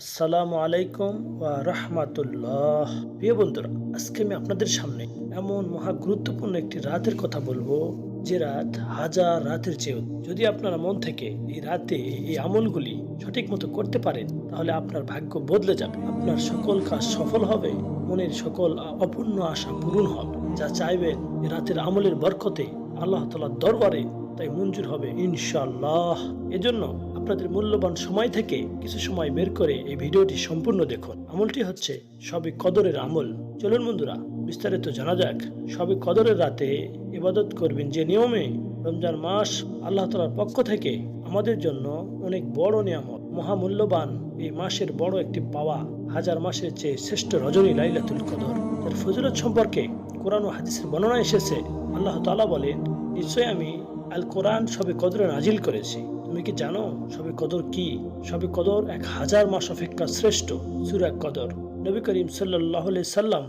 আসসালামু আলাইকুম ওয়া রাহমাতুল্লাহ। প্রিয় বন্ধুরা, আজকে আমি আপনাদের সামনে এমন মহা গুরুত্বপূর্ণ একটি রাতের কথা বলব, যে রাত হাজার রাতের চেয়েও। যদি আপনারা মন থেকে এই রাতে এই আমলগুলি সঠিক মতো করতে পারেন, তাহলে আপনার ভাগ্য বদলে যাবে। আপনার সকল কাজ সফল হবে, মনের সকল অপূর্ণ আশা পূরণ হবে। যা চাইবেন রাতের আমলের বরকতে আল্লাহ তালার দরবারে, তাই মঞ্জুর হবে ইনশাল্লাহ এজন্য আপনাদের মূল্যবান সময় থেকে কিছু সময় বের করে এই ভিডিওটি সম্পূর্ণ দেখুন। আমলটি হচ্ছে সবে কদরের আমল। চলুন বন্ধুরা, বিস্তারিত জানা যাক। সবে কদরের রাতে ইবাদত করবেন যে নিয়মে রমজান মাস আল্লাহ তালার পক্ষ থেকে আমাদের জন্য অনেক বড় নিয়ামত। মহামূল্যবান এই মাসের বড় একটি পাওয়া, হাজার মাসের চেয়ে শ্রেষ্ঠ রজনী লাইলাতুল কদর। তার ফজিলত সম্পর্কে কোরআন ও হাদিসের বর্ণনা এসেছে। আল্লাহ তাআলা বলেন নিশ্চয় আমি আল কোরআন সবে কদরে নাজিল করেছি। তুমি কি জানো সবে কদর কি? সবে কদর এক হাজার মাস অপেক্ষা শ্রেষ্ঠ সুরা কদর। নবী করিম সাল্লাহ সাল্লাম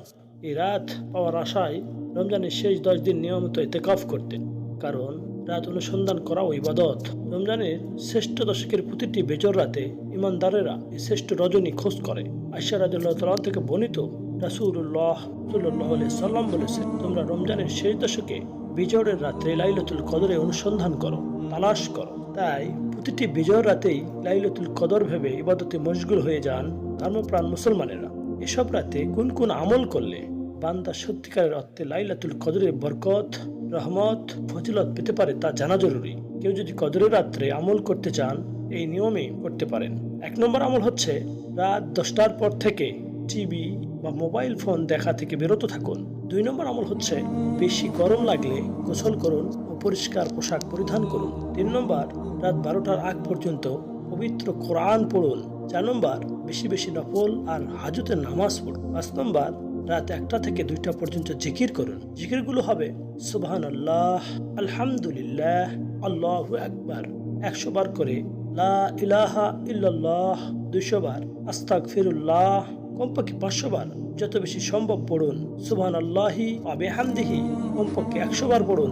এই রাত পাওয়ার আশায় রমজানের শেষ দশ দিন নিয়মিত এতেকাফ করতেন। কারণ রাত অনুসন্ধান করা ইবাদত। রমজানের শ্রেষ্ঠ দশকের প্রতিটি বেজর রাতে ইমানদারেরা এই শ্রেষ্ঠ রজনী খোঁজ করে। আশা রাজুল্লাহ তালাম থেকে বর্ণিত রাসুল্লাহ সাল্লাহ সাল্লাম বলেছেন, তোমরা রমজানের শেষ দশকে বিজয়ের রাত্রে লাইলাতুল কদরে অনুসন্ধান করো, তালাশ করো। তাই প্রতিটি বিজয়ের রাতেই লাইলাতুল কদর ভেবে ইবাদতে মশগুল হয়ে যান ধর্মপ্রাণ মুসলমানেরা। এসব রাতে কোন কোন আমল করলে বান্দা সত্যিকারের অর্থে লাইলাতুল কদরের বরকত, রহমত, ফজিলত পেতে পারে তা জানা জরুরি। কেউ যদি কদরের রাত্রে আমল করতে চান, এই নিয়মে করতে পারেন। এক নম্বর আমল হচ্ছে রাত দশটার পর থেকে টিভি বা মোবাইল ফোন দেখা থেকে বিরত থাকুন। দুই নম্বর আমল হচ্ছে বেশি গরম লাগলে গোসল করুন পরিষ্কার পোশাক পরিধান করুন। তিন নম্বর, রাত বারোটার আগ পর্যন্ত পবিত্র কোরআন পড়ুন। চার নম্বর, বেশি বেশি নফল আর হাজতের নামাজ পড়ুন। পাঁচ নম্বর, রাত একটা থেকে দুইটা পর্যন্ত জিকির করুন। জিকিরগুলো হবে সুবহান আল্লাহ আলহামদুলিল্লাহ, আল্লাহ আকবার। একশো বার করে, লা ইলাহা ইল্লাল্লাহ, দুইশো বার আস্তাক ফিরুল্লাহ কমপক্ষে পাঁচশো বার, যত বেশি সম্ভব পড়ুন। সুবহান আল্লাহি আবে হামদিহি কমপক্ষে একশো বার পড়ুন।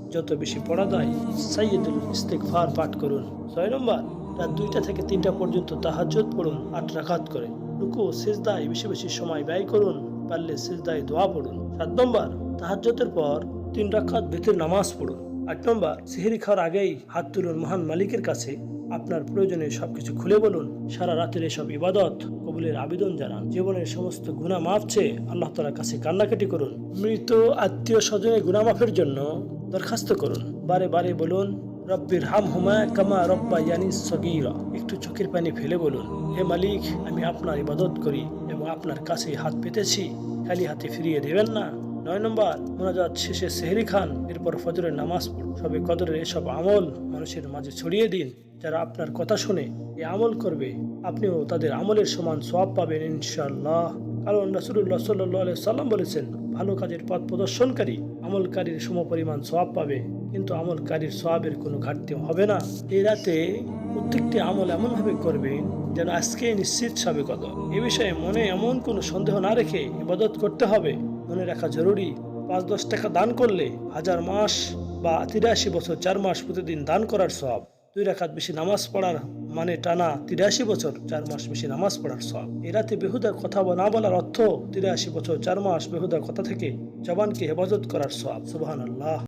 যত বেশি পড়া যায়, সাইয়দুল ইস্তিগফার পাঠ করুন। ছয় নম্বর, রাত দুইটা থেকে তিনটা পর্যন্ত তাহাজ্জুদ পড়ুন, আট রাখাত করে রুকু, সিজদায় বেশি বেশি সময় ব্যয় করুন, পারলে সিজদায় দোয়া পড়ুন। সাত নম্বর, তাহাজ্জুদের পর তিন রাকাত ভেতর নামাজ পড়ুন। আট নম্বর, সিহরি খাওয়ার আগেই হাত তুলুন মহান মালিকের কাছে। আপনার প্রয়োজনে সবকিছু খুলে বলুন। সারা রাতের এসব ইবাদত কবুলের আবেদন জানান। জীবনের সমস্ত গুণা মাফ চেয়ে আল্লাহ তালার কাছে কান্নাকাটি করুন। মৃত আত্মীয় স্বজনের গুণা মাফের জন্য দরখাস্ত করুন। বারে বারে বলুন, রব্বির হাম হুমা কামা রব্বা ইয়ানি সগীরা। একটু চোখের পানি ফেলে বলুন, হে মালিক, আমি আপনার ইবাদত করি এবং আপনার কাছে হাত পেতেছি। খালি হাতে ফিরিয়ে দেবেন না। নয় নম্বর, মোনাজাত শেষে সেহরি খান, এরপর ফজরের নামাজ পড়ুন। সবে কদরের এসব আমল মানুষের মাঝে ছড়িয়ে দিন। যারা আপনার কথা শুনে এই আমল করবে, আপনিও তাদের আমলের সমান সওয়াব পাবেন ইনশাল্লাহ কারণ রাসুল্লাহ সাল্লাহ সাল্লাম বলেছেন ভালো কাজের পথ প্রদর্শনকারী আমলকারীর সমপরিমাণ সওয়াব পাবে, কিন্তু আমলকারীর সওয়াবের কোনো ঘাটতি হবে না। এই রাতে প্রত্যেকটি আমল এমনভাবে করবেন যেন আজকে নিশ্চিত সবে কত এ বিষয়ে মনে এমন কোনো সন্দেহ না রেখে ইবাদত করতে হবে। মনে রাখা জরুরি, পাঁচ দশ টাকা দান করলে হাজার মাস বা তিরাশি বছর চার মাস প্রতিদিন দান করার সব দুই রাখাত বেশি নামাজ পড়ার মানে টানা তিরাশি বছর, চার মাস মিশে নামাজ পড়ার সব এরাতে রাতে বেহুদা কথা না বলার অর্থ তিরাশি বছর, চার মাস বেহুদা কথা থেকে জবানকে হেফাজত করার সব সুবাহ আল্লাহ